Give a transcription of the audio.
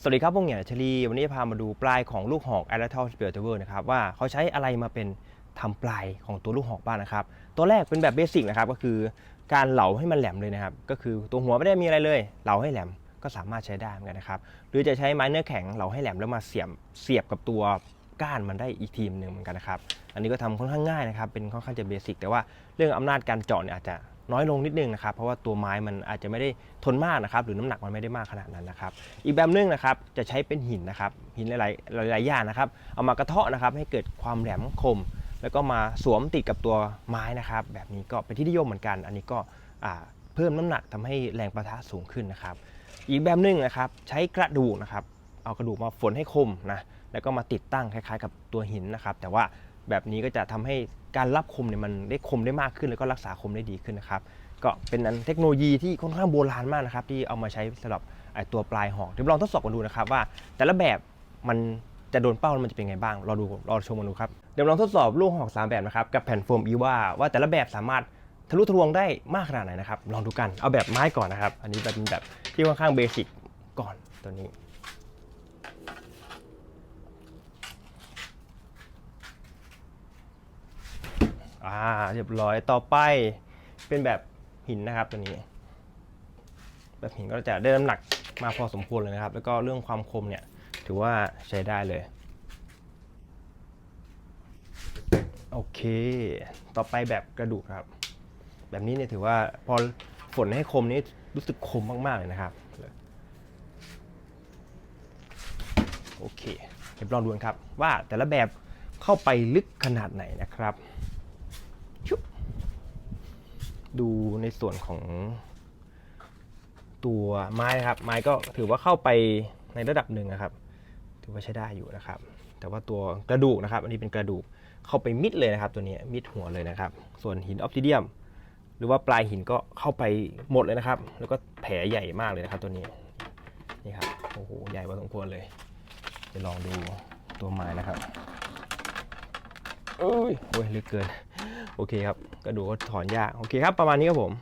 สวัสดีครับพวกเหงียชลีวันนี้พามาดูปลายของลูกหอก a l a t o s p i r i t v e r นะครับว่าเขาใช้อะไรมาเป็นทำปลายของตัวลูกหอกบ้างนะครับ ตัวแรกเป็นแบบเบสิกนะครับก็คือการเหลาให้มันแหลมเลยนะครับ ก็คือตัวหัวไม่ได้มีอะไรเลย เหลาให้แหลมก็สามารถใช้ได้เหมือนกันนะครับหรือจะใช้ไม้เนื้อแข็งเหลาให้แหลมแล้วมาเสียบเสียบกับตัวก้านมันได้อีกทีมหนึ่งเหมือนกันนะครับ อันนี้ก็ทำค่อนข้างง่ายนะครับเป็นค่อนข้างจะเบสิกแต่ว่าเรื่องอำนาจการเจาะเนี่ยอาจจะ น้อยลงนิดนึงนะครับเพราะว่าตัวไม้มันอาจจะไม่ได้ทนมากนะครับหรือน้ำหนักมันไม่ได้มากขนาดนั้นนะครับอีกแบบหนึงนะครับจะใช้เป็นหินนะครับหินหลายๆหลายๆอย่างนะครับเอามากระเทาะนะครับให้เกิดความแหลมคม แล้วก็มาสวมติดกับตัวไม้นะครับแบบนี้ก็เป็นที่นิยมเหมือนกัน อันนี้ก็เพิ่มน้ำหนักทำให้แรงประทะสูงขึ้นนะครับอีกแบบหนึงนะครับใช้กระดูกนะครับเอากระดูกมาฝนให้คมนะแล้วก็มาติดตั้งคล้ายๆ กับตัวหินนะครับแต่ว่า แบบนี้ก็จะทำให้การรับคมเนี่ยมันได้คมได้มากขึ้น แล้วก็รักษาคมได้ดีขึ้นนะครับก็เป็นอันเทคโนโลยีที่ค่อนข้างโบราณมากนะครับที่เอามาใช้สำหรับตัวปลายหอกเดี๋ยวลองทดสอบกันดูนะครับว่า แต่ละแบบมันจะโดนเป้ามันจะเป็นไงบ้างรอดูรอชมกันดูครับเดี๋ยวลองทดสอบลูกหอกสามแบบนะครับกับแผ่นโฟมอีว่าว่าแต่ละแบบสามารถทะลุทะลวงได้มากขนาดไหนนะครับลองดูกันเอาแบบไม้ก่อนนะครับ อันนี้เป็นแบบที่ค่อนข้างเบสิกก่อนตัวนี้ อ่าเรียบร้อยต่อไปเป็นแบบหินนะครับตัวนี้ แบบหินก็จะได้น้ำหนักมาพอสมควรเลยนะครับ แล้วก็เรื่องความคมเนี่ยถือว่าใช้ได้เลยโอเค ต่อไปแบบกระดูกครับ แบบนี้เนี่ยถือว่าพอฝนให้คมนี่รู้สึกคมมาก ๆ เลยนะครับ โอเค เดี๋ยวลองดูกันครับ ว่าแต่ละแบบเข้าไปลึกขนาดไหนนะครับชุบ ดูในส่วนของตัวไม้ครับ ไม้ก็ถือว่าเข้าไปในระดับหนึ่งนะครับ ถือว่าใช้ได้อยู่นะครับ แต่ว่าตัวกระดูกนะครับ อันนี้เป็นกระดูกเข้าไปมิดเลยนะครับ ตัวนี้มิดหัวเลยนะครับ ส่วนหินออฟซิเดียม หรือว่าปลายหินก็เข้าไปหมดเลยนะครับ แล้วก็แผลใหญ่มากเลยนะครับ ตัวนี้นี่ครับโอ้โหใหญ่พอสมควรเลยจะลองดูตัวไม้นะครับโอ้ยโอ้ยลึกเกิน โอเคครับกระดูกก็ถอนยาก โอเคครับ ประมาณนี้ครับผม